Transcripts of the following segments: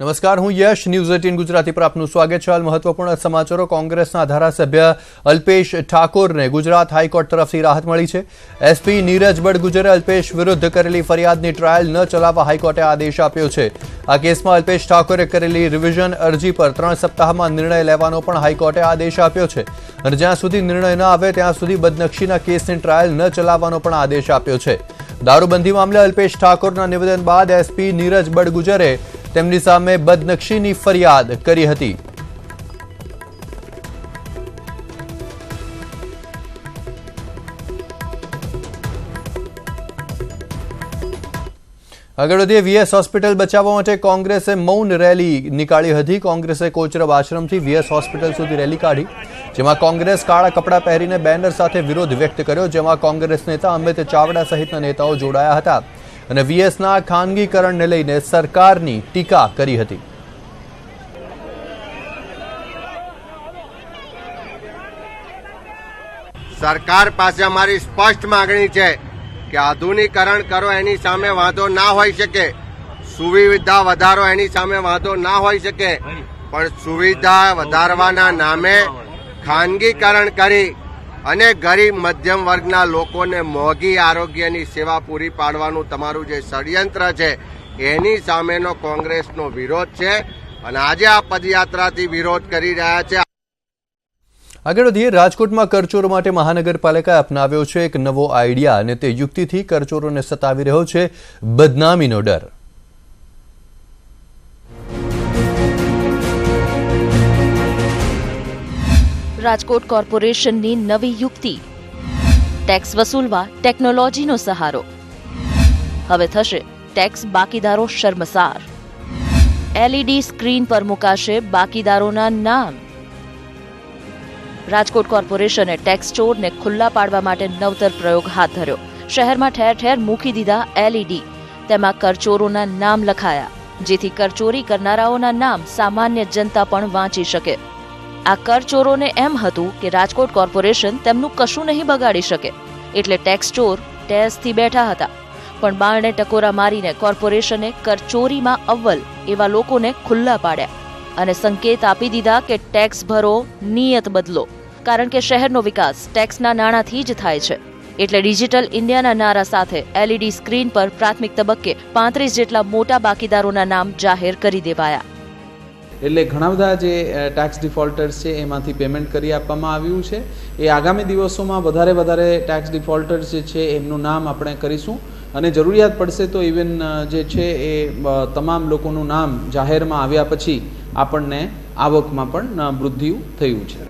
નમસ્કાર, હું યશ news eighteen Gujarati પર આપનું સ્વાગત છે. હાલ મહત્વપૂર્ણ સમાચારો. કોંગ્રેસના ધારાસભ્ય અલ્પેશ ઠાકોરને ગુજરાત હાઈકોર્ટ તરફથી રાહત મળી છે. એસપી નીરજ બડગુજરે અલ્પેશ વિરુદ્ધ કરેલી ફરિયાદની ટ્રાયલ ન ચલાવવા હાઈકોર્ટે આદેશ આપ્યો છે. આ કેસમાં અલ્પેશ ઠાકોરે કરેલી રિવિઝન અરજી પર ત્રણ સપ્તાહમાં નિર્ણય લેવાનો પણ હાઈકોર્ટે આદેશ આપ્યો છે. અને જ્યાં સુધી નિર્ણય ન આવે, ત્યાં સુધી બદનક્ષીના કેસની ટ્રાયલ ન ચલાવવાનો પણ આદેશ આપ્યો છે. દારૂબંધી મામલે અલ્પેશ ઠાકોરના નિવેદન બાદ એસપી નીરજ બડગુજરે તેમની સામે બદનક્ષીની ફરિયાદ કરી હતી. આગળ વધીએ વીએસ હોસ્પિટલ બચાવવા માટે કોંગ્રેસે મૌન રેલી નીકાળી હતી. કોંગ્રેસે કોચરબ આશ્રમથી વીએસ હોસ્પિટલ સુધી રેલી કાઢી, જેમાં કોંગ્રેસ કાળા કપડાં પહેરીને બેનર સાથે વિરોધ વ્યક્ત કર્યો, જેમાં કોંગ્રેસ નેતા અમિત ચાવડા સહિતના નેતાઓ જોડાયા હતા. અને વીએસના ખાનગીકરણને લઈને સરકારની ટીકા કરી હતી. સરકાર પાસે અમારી સ્પષ્ટ માગણી છે કે આધુનિકરણ કરો, એની સામે વાંધો ના હોઈ શકે. સુવિધા વધારો, એની સામે વાંધો ના હોઈ શકે. પણ સુવિધા વધારવાના નામે ખાનગીકરણ કરી અને ગરીબ મધ્યમ વર્ગના લોકોને મોંઘી આરોગ્યની સેવા પૂરી પાડવાનું તમારું જે ષડયંત્ર છે, એની સામેનો કોંગ્રેસનો વિરોધ છે અને આજે આ પદયાત્રાથી વિરોધ કરી રહ્યા છે. આગળ વધીએ, રાજકોટમાં કરચોરો માટે મહાનગરપાલિકાએ અપનાવ્યો છે એક નવો આઈડિયા અને તે યુક્તિથી કરચોરોને સતાવી રહ્યો છે બદનામીનો ડર. રાજકોટ કોર્પોરેશનની નવી યુક્તિ. ટેક્સ વસૂલવા ટેકનોલોજીનો સહારો. હવે થશે ટેક્સ બાકીદારો શર્મસાર. એલઈડી સ્ક્રીન પર મુકાશે બાકીદારોના નામ. રાજકોટ કોર્પોરેશને ટેક્સ ચોરને ખુલ્લા પાડવા માટે નવતર પ્રયોગ હાથ ધર્યો. શહેરમાં ઠેર ઠેર મૂકી દીધા એલઈડી. તેમાં કરચોરોના નામ લખાયા, જેથી કરચોરી કરનારાઓના નામ સામાન્ય જનતા પણ વાંચી શકે. આ કરચોરોને એમ હતું કે રાજકોટ કોર્પોરેશન તેમનું કશું નહીં બગાડી શકે. એટલે ટેક્સ ચોર ટેસથી બેઠા હતા. પણ બારણે ટકોરા મારીને કોર્પોરેશને કરચોરીમાં અવ્વલ એવા લોકોને ખુલ્લા પાડ્યા અને સંકેત આપી દીધા કે ટેક્સ ભરો, નિયત બદલો. કારણ કે શહેરનો વિકાસ ટેક્સના નાણાંથી જ થાય છે. એટલે ડિજિટલ ઇન્ડિયાના નારા સાથે એલઈડી સ્ક્રીન પર પ્રાથમિક તબક્કે પાંત્રીસ જેટલા મોટા બાકીદારોના નામ જાહેર કરી દેવાયા. એટલે ઘણા બધા જે ટેક્સ ડિફોલ્ટર્સ છે, એમાંથી પેમેન્ટ કરી આપવામાં આવ્યું છે. એ આગામી દિવસોમાં વધારે વધારે ટેક્સ ડિફોલ્ટર્સ જે છે, એમનું નામ આપણે કરીશું. અને જરૂરિયાત પડશે તો ઇવન જે છે એ તમામ લોકોનું નામ જાહેરમાં આવ્યા પછી આપણને આવકમાં પણ વૃદ્ધિ થયું છે.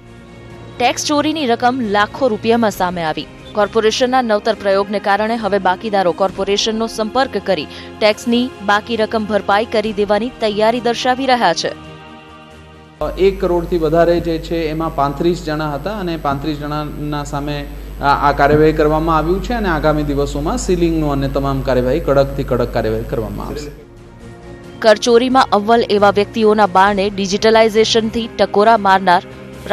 ટેક્સ ચોરીની રકમ લાખો રૂપિયામાં સામે આવી. કોર્પોરેશનના નવતર પ્રયોગને કારણે હવે બાકીદારો કોર્પોરેશનનો સંપર્ક કરી ટેક્સની બાકી રકમ ભરપાઈ કરી દેવાની તૈયારી દર્શાવી રહ્યા છે. એક કરોડથી વધારે જે છે એમાં પાંત્રીસ જણા હતા અને પાંત્રીસ જણાના સામે આ કાર્યવાહી કરવામાં આવ્યું છે અને આગામી દિવસોમાં સીલિંગનું અને તમામ કાર્યવાહી કડકથી કડક કાર્યવાહી કરવામાં આવશે. કરચોરીમાં અવ્વલ એવા વ્યક્તિઓના બારણે ડિજિટલાઇઝેશનથી ટકોરા મારનાર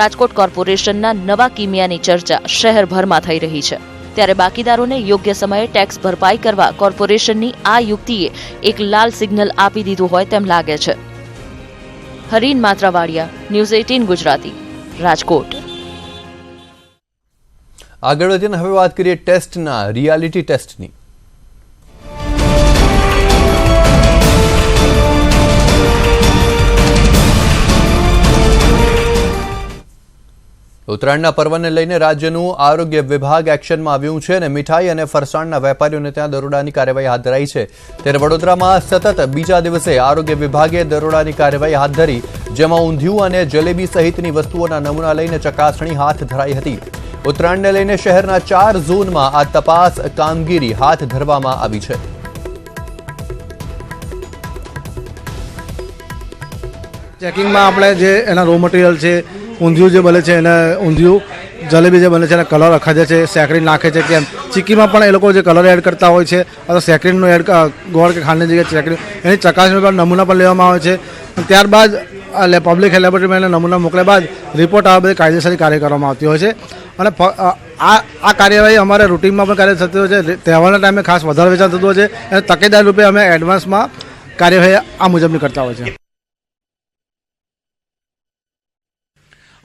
રાજકોટ કોર્પોરેશનના નવા કિમિયાની ચર્ચા શહેરભરમાં થઈ રહી છે. ત્યારે બાકીદારોને યોગ્ય સમયે ટેક્સ ભરપાઈ કરવા કોર્પોરેશનની આ યુક્તિએ એક લાલ સિગ્નલ આપી દીધું હોય તેમ લાગે છે. Harin Matravadiya news eighteen Gujarati Rajkot. આગળ વધીને હવે વાત કરીએ ટેસ્ટના રિયાલિટી ટેસ્ટની ઉત્તરાયણના પર્વને લઈને રાજ્યનું આરોગ્ય વિભાગ એક્શનમાં આવ્યું છે અને મીઠાઈ અને ફરસાણના વેપારીઓને ત્યાં દરોડાની કાર્યવાહી હાથ ધરાઈ છે. ત્યારે વડોદરામાં સતત બીજા દિવસે આરોગ્ય વિભાગે દરોડાની કાર્યવાહી હાથ ધરી, જેમાં ઊંધિયું અને જલેબી સહિતની વસ્તુઓના નમૂના લઈને ચકાસણી હાથ ધરાઈ હતી. ઉત્તરાયણને લઈને શહેરના ચાર ઝોનમાં આ તપાસ કામગીરી હાથ ધરવામાં આવી છે. ચેકિંગમાં આપણે જે એના રો મટીરિયલ છે ઊંધિયું જે બને છે એને ઊંધિયું, જલેબી જે બને છે એને કલર અખાજે છે, સેકરીન નાખે છે, કેમ? ચીક્કીમાં પણ એ લોકો જે કલર એડ કરતા હોય છે, અથવા સેકરીનનું એડ ગોળ કે ખાંડની જગ્યાએ સેકરીન એની ચકાસણી પર નમૂના પણ લેવામાં આવે છે. ત્યારબાદ એટલે પબ્લિક હેલ્થ લેબોરેટરીમાં એને નમૂના મોકલ્યા બાદ રિપોર્ટ આવે બધી કાયદેસરની કાર્ય કરવામાં આવતી હોય છે. અને આ આ કાર્યવાહી અમારે રૂટીનમાં પણ કાર્ય થતી હોય છે. તહેવારના ટાઈમે ખાસ વધારે વેચાણ થતું હોય છે. અને તકેદાર રૂપે અમે એડવાન્સમાં કાર્યવાહી આ મુજબની કરતા હોય છે.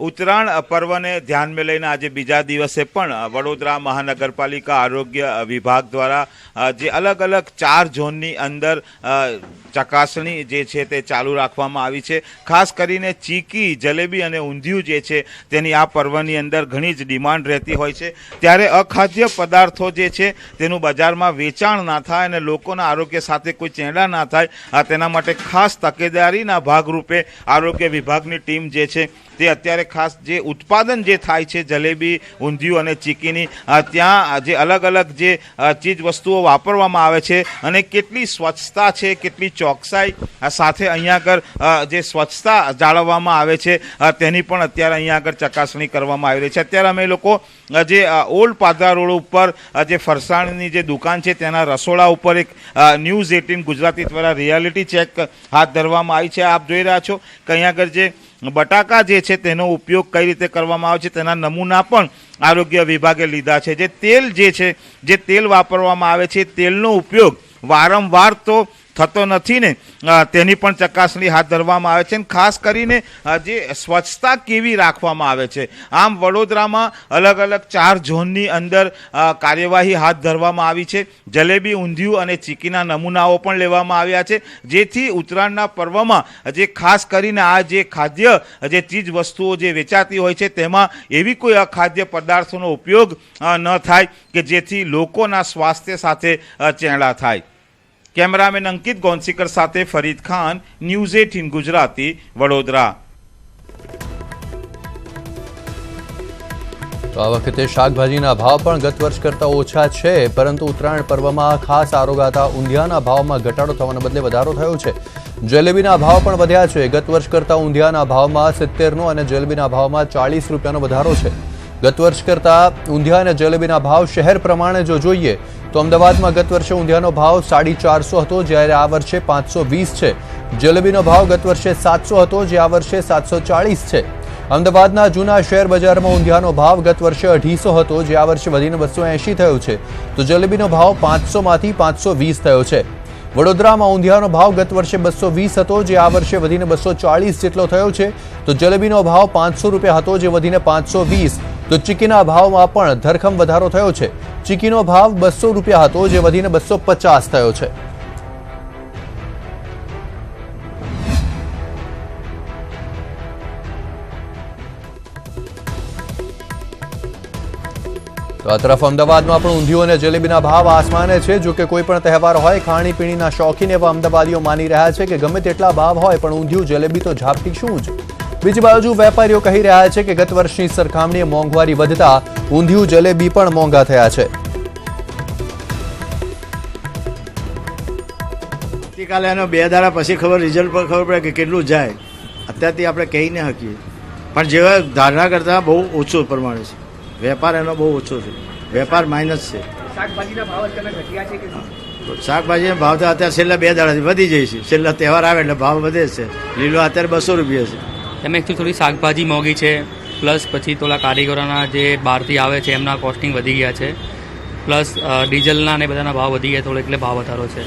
ઉત્તરાયણ પર્વને ધ્યાનમાં લઈને આજે બીજા દિવસે પણ વડોદરા મહાનગરપાલિકા આરોગ્ય વિભાગ દ્વારા જે અલગ અલગ ચાર ઝોનની અંદર ચકાસણી જે છે તે ચાલુ રાખવામાં આવી છે. ખાસ કરીને ચીકી, જલેબી અને ઊંધિયું જે છે તેની આ પર્વની અંદર ઘણી જ ડિમાન્ડ રહેતી હોય છે. ત્યારે અખાદ્ય પદાર્થો જે છે તેનું બજારમાં વેચાણ ના થાય અને લોકોના આરોગ્ય સાથે કોઈ ચેડા ના થાય તેના માટે ખાસ તકેદારીના ભાગરૂપે આરોગ્ય વિભાગની ટીમ જે છે તે અત્યારે ખાસ જે ઉત્પાદન જે થાય છે, જલેબી, ઊંધિયું અને ચીકીની ત્યાં જે અલગ અલગ જે ચીજ વસ્તુઓ વાપરવામાં આવે છે અને કેટલી સ્વચ્છતા છે, કેટલી ચોકસાઈ સાથે અહીંયા આગળ જે સ્વચ્છતા જાળવવામાં આવે છે તેની પણ અત્યારે અહીંયા આગળ ચકાસણી કરવામાં આવી રહી છે. અત્યારે અમે લોકો જે ઓલ્ડ પાદરા રોડ ઉપર જે ફરસાણની જે દુકાન છે, તેના રસોડા ઉપર એક ન્યૂઝ એટીન ગુજરાતી દ્વારા રિયાલિટી ચેક હાથ ધરવામાં આવી છે. આપ જોઈ રહ્યા છો કે અહીંયા આગળ જે બટાકા જે છે તેનો ઉપયોગ કઈ રીતે કરવામાં આવે છે તેના નમૂના પણ આરોગ્ય વિભાગે લીધા છે. જે તેલ જે છે, જે તેલ વાપરવામાં આવે છે, તેલનો ઉપયોગ વારંવાર તો થતો નથી ને તેની પણ ચકાસણી હાથ ધરવામાં આવે છે અને ખાસ કરીને જે સ્વચ્છતા કેવી રાખવામાં આવે છે. આમ વડોદરામાં અલગ અલગ ચાર ઝોનની અંદર કાર્યવાહી હાથ ધરવામાં આવી છે. જલેબી, ઊંધિયું અને ચીકીના નમૂનાઓ પણ લેવામાં આવ્યા છે. જેથી ઉત્તરાયણના પર્વમાં, જે ખાસ કરીને આ જે ખાદ્ય, જે ચીજ વસ્તુઓ જે વેચાતી હોય છે, તેમાં એવી કોઈ અખાદ્ય પદાર્થોનો ઉપયોગ ન થાય કે જેથી લોકોના સ્વાસ્થ્ય સાથે ચેડા થાય. કેમેરામેન અંકિત ગોન્સિકર સાથે ફરીદ ખાન, ન્યૂઝ એટીન ગુજરાતી, વડોદરા. તો આ વખતે શાકભાજીના ભાવ પણ ગત વર્ષ કરતાં ઓછા છે, પરંતુ ઉત્તરાયણ પર્વમાં ખાસ આરોગાતા ઊંધિયાના ભાવમાં ઘટાડો થવાને બદલે વધારો થયો છે. જલેબીના ભાવ પણ વધ્યા છે. ગત વર્ષ કરતાં ઊંધિયાના ભાવમાં સિત્તેરનો અને જલેબીના ભાવમાં ચાલીસ રૂપિયાનો વધારો છે. ગત વર્ષ કરતાં ઊંધિયા અને જલેબીના ભાવ શહેર પ્રમાણે જો જોઈએ, તો અમદાવાદમાં ગત વર્ષે ઊંધિયાનો ભાવ સાડી ચારસો હતો, જ્યારે આ વર્ષે પાંચસો વીસ છે. જલેબીનો ભાવ ગત વર્ષે સાતસો હતો, જે આ વર્ષે સાતસો ચાળીસ છે. અમદાવાદના જૂના શેર બજારમાં ઊંધિયાનો ભાવ ગત વર્ષે અઢીસો હતો, જે આ વર્ષે વધીને બસો એંશી થયો છે. તો જલેબીનો ભાવ પાંચસોમાંથી પાંચસો વીસ થયો છે. વડોદરામાં ઊંધિયાનો ભાવ ગત વર્ષે બસો વીસ હતો, જે આ વર્ષે વધીને બસો ચાળીસ જેટલો થયો છે. તો જલેબીનો ભાવ પાંચસો રૂપિયા હતો, જે વધીને પાંચસો વીસ. તો ચીકીના ભાવમાં પણ ધરખમ વધારો થયો છે. ચીકીનો ભાવ બસો રૂપિયા હતો, જે વધીને બસો પચાસ થયો છે. તો આ તરફ અમદાવાદમાં પણ ઊંધિયું અને જલેબીના ભાવ આસમાને છે. જો કે કોઈ પણ તહેવાર હોય ખાણીપીણીના શોખીન એવા અમદાવાદીઓ માની રહ્યા છે કે ગમે તેટલા ભાવ હોય, પણ ઊંધિયું, જલેબી તો ઝાપટી શું જ? બીજી બાજુ વેપારીઓ કહી રહ્યા છે કે ગત વર્ષની સરખામણીએ મોંઘવારી વધતા ઊંધિયું જલેબી પણ મોંઘા થયા છે. આવતીકાલે એનો બે દાડા પછી ખબર રિઝલ્ટ પર ખબર પડે કે કેટલું જાય. અત્યારથી આપણે કહી ન શકીએ. પણ જેવા ધારણા કરતાં બહુ ઓછો પ્રમાણે છે. વેપાર એનો બહુ ઓછો છે. વેપાર માઇનસ છે. શાકભાજીના ભાવ તો અત્યારે છેલ્લા બે દાડાથી વધી જાય છે. છેલ્લા તહેવાર આવે એટલે ભાવ વધે છે. લીલો અત્યારે બસો રૂપિયા છે. એમાં એકચ્યુઅલી થોડી શાકભાજી મોંઘી છે, પ્લસ પછી થોડા કારીગરોના જે બહારથી આવે છે, એમના કોસ્ટિંગ વધી ગયા છે. પ્લસ ડીઝલના ને બધાના ભાવ વધી ગયા થોડો એટલે ભાવ વધારો છે.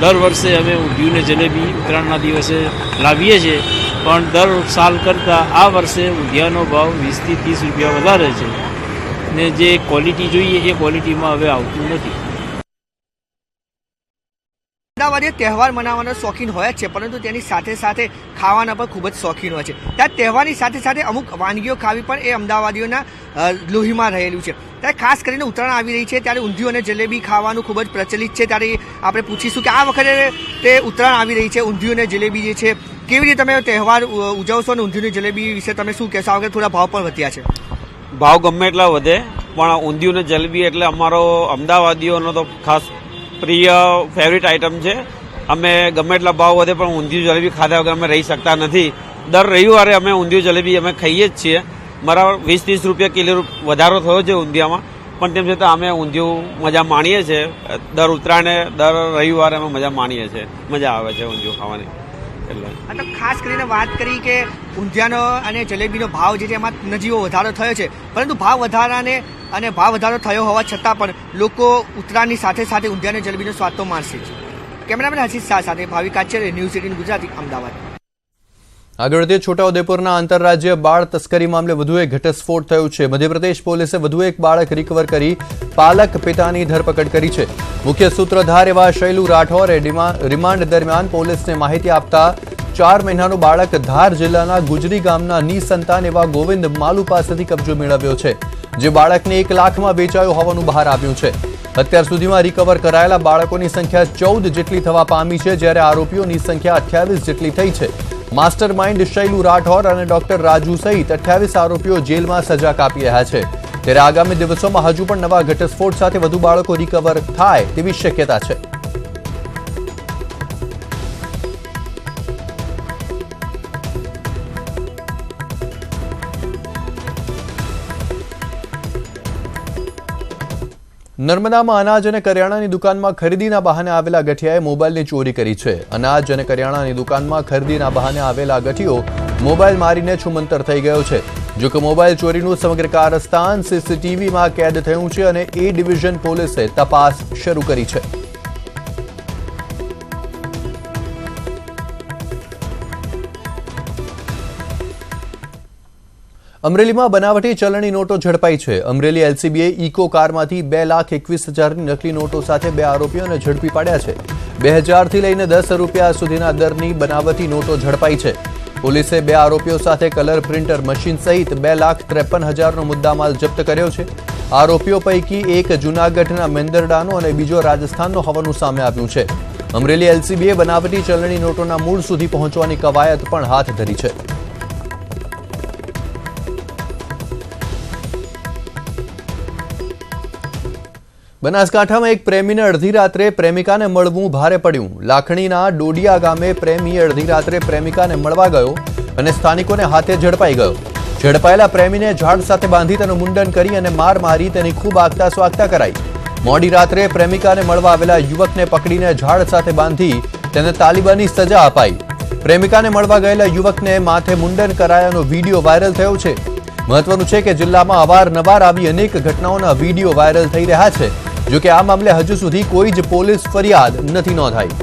દર વર્ષે અમે ઊંધિયું જલેબી ઉત્તરાયણના દિવસે લાવીએ છીએ, પણ દર સાલ કરતાં આ વર્ષે ઊંધિયાનો ભાવ વીસથી ત્રીસ રૂપિયા વધારે છે. ને જે ક્વોલિટી જોઈએ, એ ક્વોલિટીમાં હવે આવતું નથી. અમદાવાદીઓ તહેવાર મનાવવાનો શોખીન હોય જ છે, પરંતુ તેની સાથે સાથે ખાવાના પણ ખૂબ જ શોખીન હોય છે. ત્યાં તહેવારની સાથે સાથે અમુક વાનગીઓ ખાવી પણ એ અમદાવાદીઓના લોહીમાં રહેલું છે. ત્યારે ખાસ કરીને ઉત્તરાયણ આવી રહી છે, ત્યારે ઊંધિયું અને જલેબી ખાવાનું ખૂબ જ પ્રચલિત છે. ત્યારે આપણે પૂછીશું કે આ વખતે તે ઉત્તરાયણ આવી રહી છે, ઊંધિયું અને જલેબી જે છે, કેવી રીતે તમે તહેવાર ઉજવશો અને ઊંધિયું જલેબી વિશે તમે શું કહેશો? આ વખતે થોડા ભાવ પણ વધ્યા છે. ભાવ ગમે એટલા વધે, પણ ઊંધિયું ને જલેબી એટલે અમારો અમદાવાદીઓનો તો ખાસ પ્રિય ફેવરિટ આઇટમ છે. અમે ગમે એટલા ભાવ વધે પણ ઊંધિયું જલેબી ખાધા વગર અમે રહી શકતા નથી. દર રવિવારે અમે ઊંધિયું જલેબી અમે ખાઈએ જ છીએ. મારા વીસ ત્રીસ રૂપિયા કિલો વધારો થયો છે ઊંધિયામાં. પણ તેમ છતાં અમે ઊંધિયું મજા માણીએ છીએ. દર ઉત્તરાયણે, દર રવિવારે અમે મજા માણીએ છીએ. મજા આવે છે ઊંધિયું ખાવાની. એટલે. તો ખાસ કરીને વાત કરી કે ઊંધિયાનો અને જલેબીનો ભાવ જે છે એમાં નજીવો વધારો થયો છે. પરંતુ ભાવ વધારાને અને ભાવ વધારો થયો હોવા છતાં પણ લોકો ઉત્તરાયણની સાથે સાથે ઊંધિયા જલેબીનો સ્વાદ તો માણશે જ. કેમેરામેન હસીસ શાહ સાથે ભાવિક આચાર્ય ન્યૂઝ એટીન ગુજરાતી, અમદાવાદ. આગળ વધીએ છોટાઉદેપુરના આંતરરાજ્ય બાળ તસ્કરી મામલે વધુ એક ઘટસ્ફોટ થયો છે. મધ્યપ્રદેશ પોલીસે વધુ એક બાળક રિકવર કરી પાલક પિતાની ધરપકડ કરી છે. મુખ્ય સૂત્રધાર એવા શૈલુ રાઠોરે રિમાન્ડ દરમિયાન પોલીસને માહિતી આપતા ચાર મહિનાનું બાળક ધાર જિલ્લાના ગુજરી ગામના નિસંતાન એવા ગોવિંદ માલુ પાસેથી કબજો મેળવ્યો છે. જે બાળકને એક લાખમાં વેચાયો હોવાનું બહાર આવ્યું છે. અત્યાર સુધીમાં રિકવર કરાયેલા બાળકોની સંખ્યા ચૌદ જેટલી થવા પામી છે, જ્યારે આરોપીઓની સંખ્યા અઠ્યાવીસ જેટલી થઈ છે. માસ્ટર માઇન્ડ શૈલુ રાઠોર અને ડોક્ટર રાજુ સહિત અઠ્યાવીસ આરોપીઓ જેલમાં સજા કાપી રહ્યા છે. ત્યારે આગામી દિવસોમાં હજુ પણ નવા ઘટસ્ફોટ સાથે વધુ બાળકો રિકવર થાય તેવી શક્યતા છે. નર્મદામાં અનાજ અને કરિયાણાની દુકાનમાં ખરીદીના બહાને આવેલા ગઠિયાએ મોબાઈલની ચોરી કરી છે. અનાજ અને કરિયાણાની દુકાનમાં ખરીદીના બહાને આવેલા ગઠિયો મોબાઈલ મારીને છુમંતર થઈ ગયો છે. જો કે મોબાઈલ ચોરીનું સમગ્ર કારસ્તાન સીસીટીવીમાં કેદ થયું છે અને એ ડિવિઝન પોલીસે તપાસ શરૂ કરી છે. અમરેલીમાં બનાવટી ચલણી નોટો ઝડપાઈ છે. અમરેલી એલસીબીએ ઇકો કારમાંથી બે લાખ એકવીસ હજારની નકલી નોટો સાથે બે આરોપીઓને ઝડપી પાડ્યા છે. બે હજારથી લઈને દસ રૂપિયા સુધીના દરની બનાવટી નોટો ઝડપાઈ છે. પોલીસે બે આરોપીઓ સાથે કલર પ્રિન્ટર મશીન સહિત બે લાખ ત્રેપન હજારનો મુદ્દામાલ જપ્ત કર્યો છે. આરોપીઓ પૈકી એક જૂનાગઢના મેંદરડાનો અને બીજો રાજસ્થાનનો હોવાનું સામે આવ્યું છે. અમરેલી એલસીબીએ બનાવટી ચલણી નોટોના મૂળ સુધી પહોંચવાની કવાયત પણ હાથ ધરી છે. બનાસકાંઠામાં એક પ્રેમીને અડધી રાત્રે પ્રેમિકાને મળવું ભારે પડ્યું. લાખણીના ડોડિયા ગામે પ્રેમી અડધી રાત્રે પ્રેમિકાને મળવા ગયો અને સ્થાનિકોને હાથે ઝડપાઈ ગયો. ઝડપાયેલા પ્રેમીને ઝાડ સાથે બાંધી તેનું મુંડન કરી અને માર મારી તેની ખૂબ આગતા સ્વાગતા કરાઈ. મોડી રાત્રે પ્રેમિકાને મળવા આવેલા યુવકને પકડીને ઝાડ સાથે બાંધી તેને તાલિબાની સજા અપાઈ. પ્રેમિકાને મળવા ગયેલા યુવકને માથે મુંડન કરાયાનો વીડિયો વાયરલ થયો છે. મહત્વનું છે કે જિલ્લામાં અવારનવાર આવી અનેક ઘટનાઓના વીડિયો વાયરલ થઈ રહ્યા છે. જો કે આ મામલે હજુ સુધી કોઈ જ પોલીસ ફરિયાદ નથી નોંધાઈ.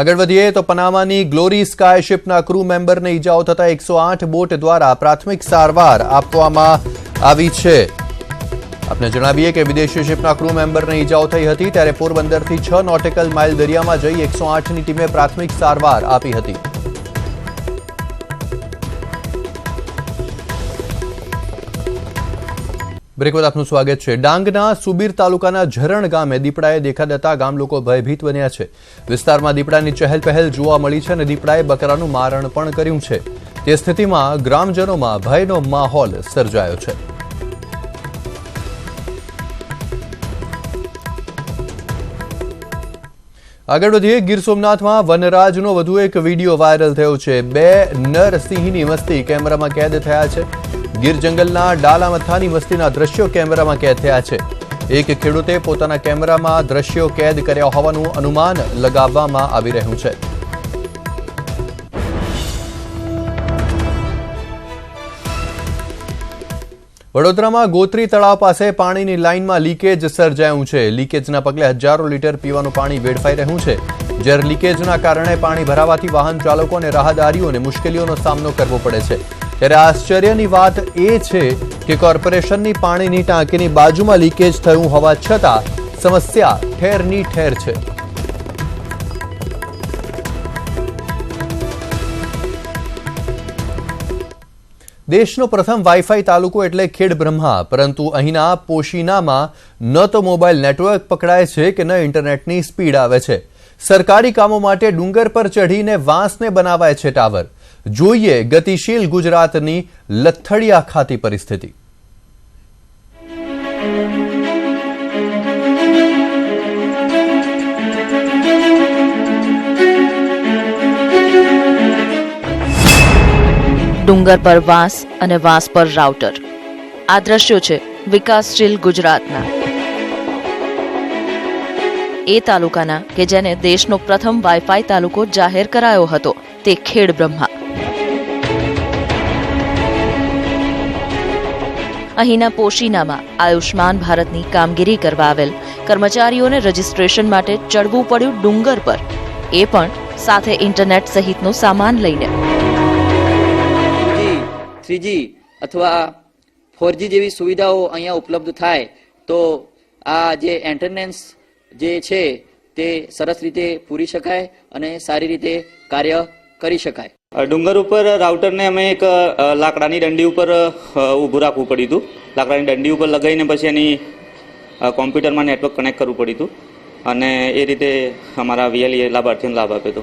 આગળ વધીએ તો પનામાની ગ્લોરી સ્કાય શિપના ક્રૂ મેમ્બરને ઈજાઓ થતા એકસો આઠ બોટ દ્વારા પ્રાથમિક સારવાર આપવામાં આવી છે. આપને જણાવીએ કે વિદેશી શિપના ક્રૂ મેમ્બરને ઈજાઓ થઈ હતી ત્યારે પોરબંદરથી છ નોટિકલ માઇલ દરિયામાં જઈ એકસો આઠની ટીમે પ્રાથમિક સારવાર આપી હતી. બ્રેક બાદ આપનું સ્વાગત છે. ડાંગના સુબીર તાલુકાના ઝરણ ગામે દીપડાએ દેખા દેતા ગામ લોકો ભયભીત બન્યા છે. વિસ્તારમાં દીપડાની ચહેલ પહેલ જોવા મળી છે અને દીપડાએ બકરાનું મારણ પણ કર્યું છે. તે સ્થિતિમાં ગ્રામજનોમાં ભયનો માહોલ સર્જાયો છે. આગળ વધીએ, ગીર સોમનાથમાં વનરાજનો વધુ એક વીડિયો વાયરલ થયો છે. બે નર સિંહની મસ્તી કેમેરામાં કેદ થયા છે. ગીર જંગલના ડાલા મથાની વસ્તીના દ્રશ્યો કેમેરામાં કેદ થયા છે. એક ખેડૂતે પોતાના કેમેરામાં દ્રશ્યો કેદ કર્યા હોવાનું અનુમાન લગાવવામાં આવી રહ્યું છે. વડોદરામાં ગોત્રી તળાવ પાસે પાણીની લાઇનમાં લીકેજ સર્જાયું છે. લીકેજના પગલે હજારો લીટર પીવાનું પાણી વેડફાઈ રહ્યું છે. જ્યારે લીકેજના કારણે પાણી ભરાવાથી વાહન ચાલકો અને રાહદારીઓને મુશ્કેલીઓનો સામનો કરવો પડે છે. ત્યારે આશ્ચર્યની વાત એ છે કે કોર્પોરેશનની પાણીની ટાંકીની બાજુમાં લીકેજ થયું હોવા છતાં સમસ્યા ઠેરની ઠેર છે. દેશનો પ્રથમ વાઈફાઈ તાલુકો એટલે ખેડ બ્રહ્મા, પરંતુ અહીંના પોશીનામાં ન તો મોબાઈલ નેટવર્ક પકડાય છે કે ન ઇન્ટરનેટની સ્પીડ આવે છે. સરકારી કામો માટે ડુંગર પર ચઢીને વાંસને બનાવાય છે ટાવર. જોઈએ ગતિશીલ ગુજરાતની લથડિયા ખાતી પરિસ્થિતિ. ડુંગર પર વાંસ અને વાંસ પર રાઉટર. આ દ્રશ્યો છે વિકાસશીલ ગુજરાતના. એ તાલુકાના કે જેને દેશનો પ્રથમ વાઈફાઈ તાલુકો જાહેર કરાયો હતો, તે ખેડ બ્રહ્મા. અહીંના પોશીનામાં આયુષ્માન ભારતની કામગીરી કરવા આવેલ. કર્મચારીઓને રજીસ્ટ્રેશન માટે ચડવું પડ્યું ડુંગર પર. એ પણ સાથે ઇન્ટરનેટ સહિતનો સામાન લઈને. થ્રીજી અથવા ફોરજી જેવી સુવિધાઓ અહીંયા ઉપલબ્ધ થાય તો આ જે એન્ટરનેન્સ જે છે તે સરસ રીતે પૂરી શકાય અને સારી રીતે કાર્ય કરી શકાય. ડુંગર ઉપર રાઉટરને અમે એક લાકડાની દંડી ઉપર ઊભું રાખવું પડ્યું હતું. લાકડાની દંડી ઉપર લગાવીને પછી એની કોમ્પ્યુટરમાં નેટવર્ક કનેક્ટ કરવું પડ્યું હતું. અને એ રીતે અમારા વીએલઈએ લાભાર્થીઓને લાભ આપ્યો હતો.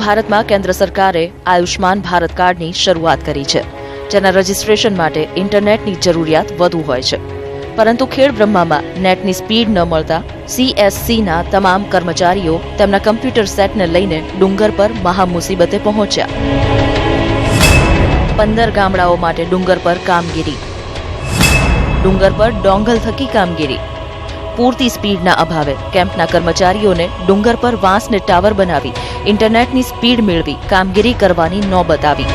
ભારતમાં કેન્દ્ર સરકારે આયુષ્માન ભારત કાર્ડની શરૂઆત કરી છે. જેના રજીસ્ટ્રેશન માટે ઇન્ટરનેટની જરૂરિયાત વધુ હોય છે. પરંતુ ખેડ બ્રહ્મામાં નેટની સ્પીડ ન મળતા સીએસસીના તમામ કર્મચારીઓ તેમના કમ્પ્યુટર સેટને લઈને ડુંગર પર મહા મુસીબતે પહોંચ્યા. પંદર ગામડાઓ માટે ડુંગર પર કામગીરી. ડુંગર પર ડોંગલ થકી કામગીરી. પૂરતી સ્પીડના અભાવે કેમ્પના કર્મચારીઓને ડુંગર પર વાંસને ટાવર બનાવી ઇન્ટરનેટની સ્પીડ મેળવી કામગીરી કરવાની નોબત આવી.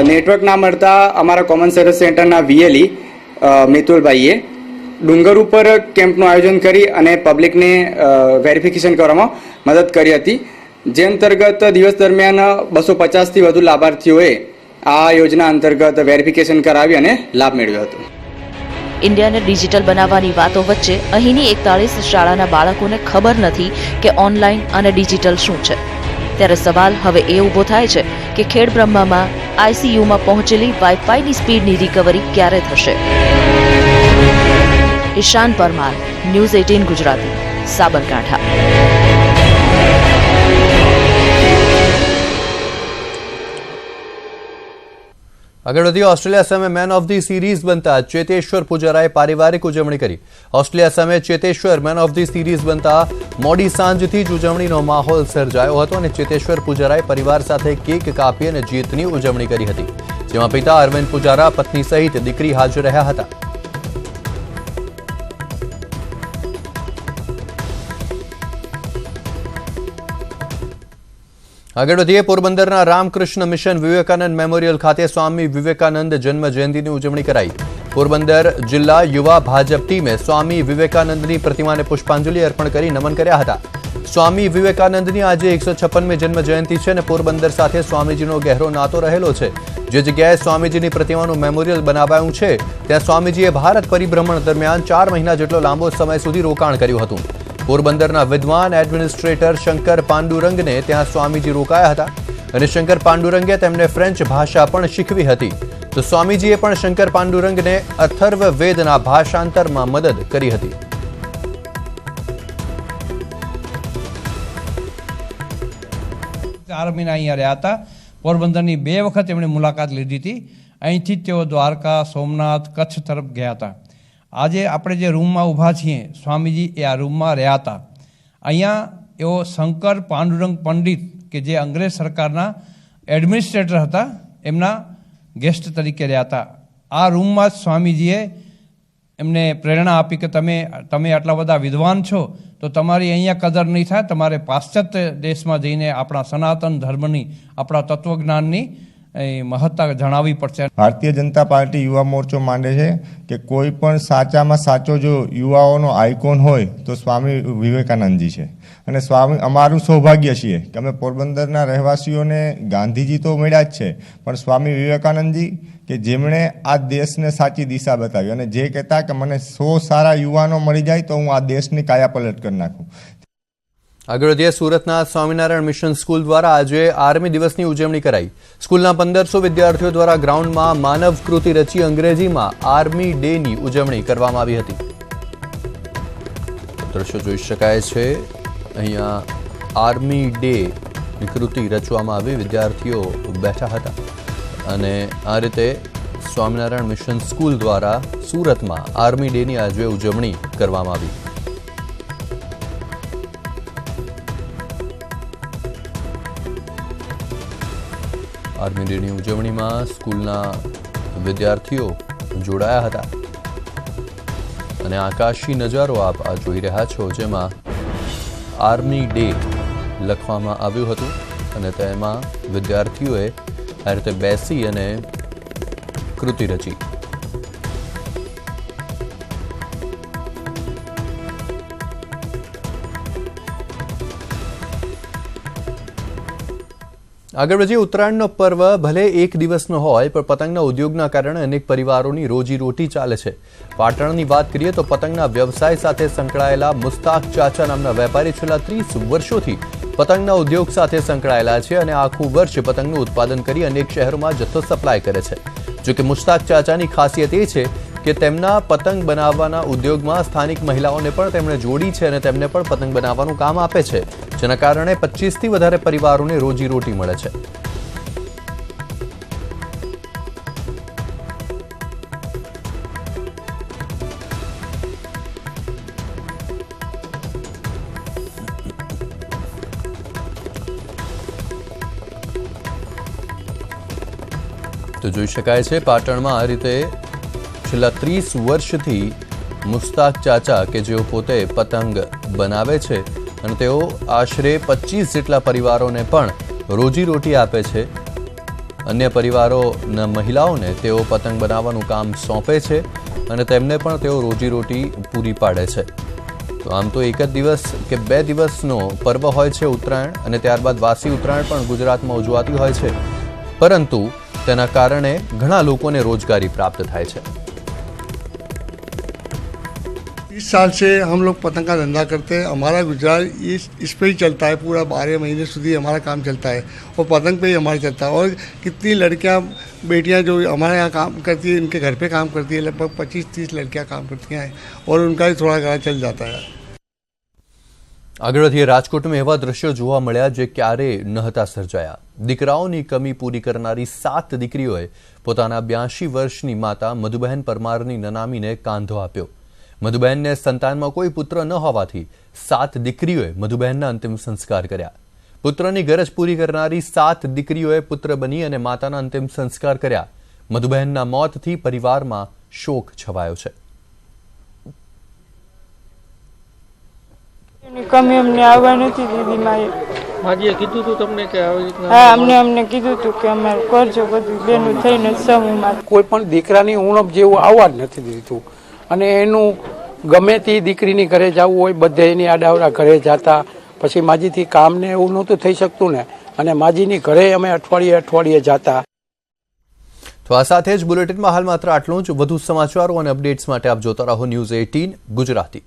નેટવર્ક ના મળતા અમારા કોમન સર્વિસ સેન્ટરના વીએલઈ મિતુલભાઈએ ડુંગર ઉપર કેમ્પનું આયોજન કરી અને પબ્લિકને વેરિફિકેશન કરવામાં મદદ કરી હતી. જે અંતર્ગત દિવસ દરમિયાન બસો પચાસથી વધુ લાભાર્થીઓએ આ યોજના અંતર્ગત વેરિફિકેશન કરાવી અને લાભ મેળવ્યો હતો. ઇન્ડિયાને ડિજિટલ બનાવવાની વાતો વચ્ચે અહીંની એકતાળીસ શાળાના બાળકોને ખબર નથી કે ઓનલાઈન અને ડિજિટલ શું છે. ત્યારે સવાલ હવે એ ઊભો થાય છે કે ખેડ બ્રહ્મામાં આઈસીયુમાં પહોંચેલી વાઈફાઈની સ્પીડની રિકવરી ક્યારે થશે? Ishan Parmar news eighteen Gujarati Sabarkantha. આગળ વધી ઓસ્ટ્રેલિયા સામે મેન ઓફ ધી સિરીઝ બનતા ચેતેશ્વર પુજારાએ પારિવારિક ઉજવણી કરી ઓસ્ટ્રેલિયા સામે Cheteshwar man of the series બનતા મોડી સાંજથી જ ઉજવણીનો માહોલ સર્જાયો હતો અને ચેતેશ્વર પુજારાએ પરિવાર સાથે કેક કાપી અને જીતની ઉજવણી કરી હતી જેમાં પિતા અરવિંદ પુજારા પત્ની સહિત દીકરી હાજર રહ્યા હતા આગળ વધીએ, પોરબંદરના રામકૃષ્ણ મિશન વિવેકાનંદ મેમોરિયલ ખાતે સ્વામી વિવેકાનંદ જન્મ જયંતિની ઉજવણી કરાઈ. પોરબંદર જિલ્લા યુવા ભાજપ ટીમે સ્વામી વિવેકાનંદની પ્રતિમાને પુષ્પાંજલિ અર્પણ કરી નમન કર્યા હતા. સ્વામી વિવેકાનંદની આજે એકસો છપ્પનમી જન્મ જયંતિ છે અને પોરબંદર સાથે સ્વામીજીનો ગહેરો નાતો રહેલો છે. જે જગ્યાએ સ્વામીજીની પ્રતિમાનું મેમોરિયલ બનાવાયું છે, ત્યાં સ્વામીજીએ ભારત પરિભ્રમણ દરમિયાન ચાર મહિના જેટલો લાંબો સમય સુધી રોકાણ કર્યું હતું. પોરબંદરના વિદ્વાન એડમિનિસ્ટ્રેટર શંકર પાંડુરંગને ત્યાં સ્વામીજી રોકાયા હતા અને શંકર પાંડુરંગે તેમને ફ્રેન્ચ ભાષા પણ શીખવી હતી. તો સ્વામીજીએ પણ શંકર પાંડુરંગને અથર્વ વેદના ભાષાંતરમાં મદદ કરી હતી. ચાર અહીંયા રહ્યા હતા. પોરબંદરની બે વખત એમણે મુલાકાત લીધી હતી. અહીંથી તેઓ દ્વારકા, સોમનાથ, કચ્છ તરફ ગયા હતા. આજે આપણે જે રૂમમાં ઊભા છીએ, સ્વામીજી એ આ રૂમમાં રહ્યા હતા. અહીંયા એઓ શંકર પાંડુરંગ પંડિત કે જે અંગ્રેજ સરકારના એડમિનિસ્ટ્રેટર હતા, એમના ગેસ્ટ તરીકે રહ્યા હતા. આ રૂમમાં જ સ્વામીજીએ એમને પ્રેરણા આપી કે તમે તમે આટલા બધા વિદ્વાન છો, તો તમારી અહીંયા કદર નહીં થાય, તમારે પાશ્ચાત્ય દેશમાં જઈને આપણા સનાતન ધર્મની, આપણા તત્વજ્ઞાનની એ મહત્તા જણાવવી પડશે. ભારતીય જનતા પાર્ટી યુવા મોરચો માંડે છે કે કોઈ પણ સાચામાં સાચો જો યુવાઓનો આઇકોન હોય તો સ્વામી વિવેકાનંદજી છે. અને સ્વામી, અમારું સૌભાગ્ય છીએ કે અમે પોરબંદરના રહેવાસીઓને ગાંધીજી તો મળ્યા જ છે, પણ સ્વામી વિવેકાનંદજી કે જેમણે આ દેશને સાચી દિશા બતાવી. અને જે કહેતા કે મને સો સારા યુવાનો મળી જાય તો હું આ દેશની કાયાપલટ કરી નાખું. આગળ વધીએ સુરતના સ્વામિનારાયણ મિશન સ્કૂલ દ્વારા આજે આર્મી દિવસની ઉજવણી કરાઈ. સ્કૂલના પંદરસો વિદ્યાર્થીઓ દ્વારા ગ્રાઉન્ડમાં માનવ કૃતિ રચી અંગ્રેજીમાં આર્મી ડેની ઉજવણી કરવામાં આવી હતી. દ્રશ્યો જોઈ શકાય છે, અહીંયા આર્મી ડે કૃતિ રચવામાં આવી, વિદ્યાર્થીઓ બેઠા હતા. અને આ રીતે સ્વામિનારાયણ મિશન સ્કૂલ દ્વારા સુરતમાં આર્મી ડેની આજે ઉજવણી કરવામાં આવી. આર્મી ડેની ઉજવણીમાં સ્કૂલના વિદ્યાર્થીઓ જોડાયા હતા. અને આકાશી નજારો આપ આ જોઈ રહ્યા છો, જેમાં આર્મી ડે લખવામાં આવ્યું હતું અને તેમાં વિદ્યાર્થીઓએ આ રીતે બેસી અને કૃતિ રચી. આગળ વધીએ ઉત્તરાયણનો પર્વ ભલે એક દિવસનો હોય, પણ પતંગના ઉદ્યોગના કારણે અનેક પરિવારોની રોજીરોટી ચાલે છે. પાટણની વાત કરીએ તો પતંગના વ્યવસાય સાથે સંકળાયેલા મુસ્તાક ચાચા નામના વેપારી છેલ્લા ત્રીસ વર્ષોથી પતંગના ઉદ્યોગ સાથે સંકળાયેલા છે અને આખું વર્ષ પતંગનું ઉત્પાદન કરી અનેક શહેરોમાં જથ્થો સપ્લાય કરે છે. જોકે મુસ્તાક ચાચાની ખાસિયત એ છે કે તેમના પતંગ બનાવવાના ઉદ્યોગમાં સ્થાનિક મહિલાઓને પણ તેમણે જોડી છે અને તેમને પણ પતંગ બનાવવાનું કામ આપે છે. જેના કારણે પચીસથી વધારે પરિવારોને રોજીરોટી મળે છે. તો જોઈ શકાય છે, પાટણમાં આ રીતે છેલ્લા ત્રીસ વર્ષથી મુસ્તાક ચાચા કે જેઓ પોતે પતંગ બનાવે છે અને તેઓ આશરે પચીસ જેટલા પરિવારોને પણ રોજીરોટી આપે છે. અન્ય પરિવારોના મહિલાઓને તેઓ પતંગ બનાવવાનું કામ સોંપે છે અને તેમને પણ તેઓ રોજીરોટી પૂરી પાડે છે. તો આમ તો એક જ દિવસ કે બે દિવસનો પર્વ હોય છે ઉત્તરાયણ અને ત્યારબાદ વાસી ઉત્તરાયણ પણ ગુજરાતમાં ઉજવાતી હોય છે. પરંતુ તેના કારણે ઘણા લોકોને રોજગારી પ્રાપ્ત થાય છે. तीस साल से हम लोग पतंग का धंधा करते हैं हमारा गुजरात इस इस पे ही चलता है पूरा बारह महीने સુધી हमारा काम चलता है और पतंग पे ही हमारा चलता है और कितनी लड़कियां बेटियां जो हमारे यहाँ काम करती है इनके घर पे काम करती है लगभग पच्चीस तीस लड़कियां काम करती हैं और उनका भी थोड़ा घरा चल जाता है આગળ વધીએ રાજકોટમાં એવા દ્રશ્યો જોવા મળ્યા જે ક્યારેય ન હતા સર્જાયા દીકરાઓની કમી પૂરી કરનારી સાત દીકરીઓએ પોતાના બ્યાસી વર્ષની માતા મધુબહેન પરમારની નનામીને કાંધો આપ્યો મધુબહેનને સંતાનમાં કોઈ પુત્ર ન હોવાથી સાત દીકરીઓએ મધુબહેનના અંતિમ સંસ્કાર કર્યા. પુત્રની ગરજ પૂરી કરનારી સાત દીકરીઓએ પુત્ર બની અને માતાના અંતિમ સંસ્કાર કર્યા. મધુબહેનના મોતથી પરિવારમાં શોક છવાયો છે. કમી અમને આવવા નથી દીધી માએ. માજીએ કીધું તું તમને કે આવી રીતના હા અમને અમને કીધું તું કે અમારે કરજો બધું બેનું થઈને સમૂહમાં. કોઈ પણ દીકરાની ઉણપ જેવું આવવા જ નથી દીધું. અને એનું ગમે તે દીકરીની ઘરે જવું હોય, બધે એની આડાવડા ઘરે જતા. પછી માજીથી કામ ને એવું નહોતું થઈ શકતું ને. અને માજીની ઘરે અમે અઠવાડિયે અઠવાડિયે જતા. તો આ સાથે જ બુલેટિનમાં હાલ માત્ર આટલું જ. વધુ સમાચારો અને અપડેટ્સ માટે આપ જોતા રહો ન્યૂઝ એટીન ગુજરાતી.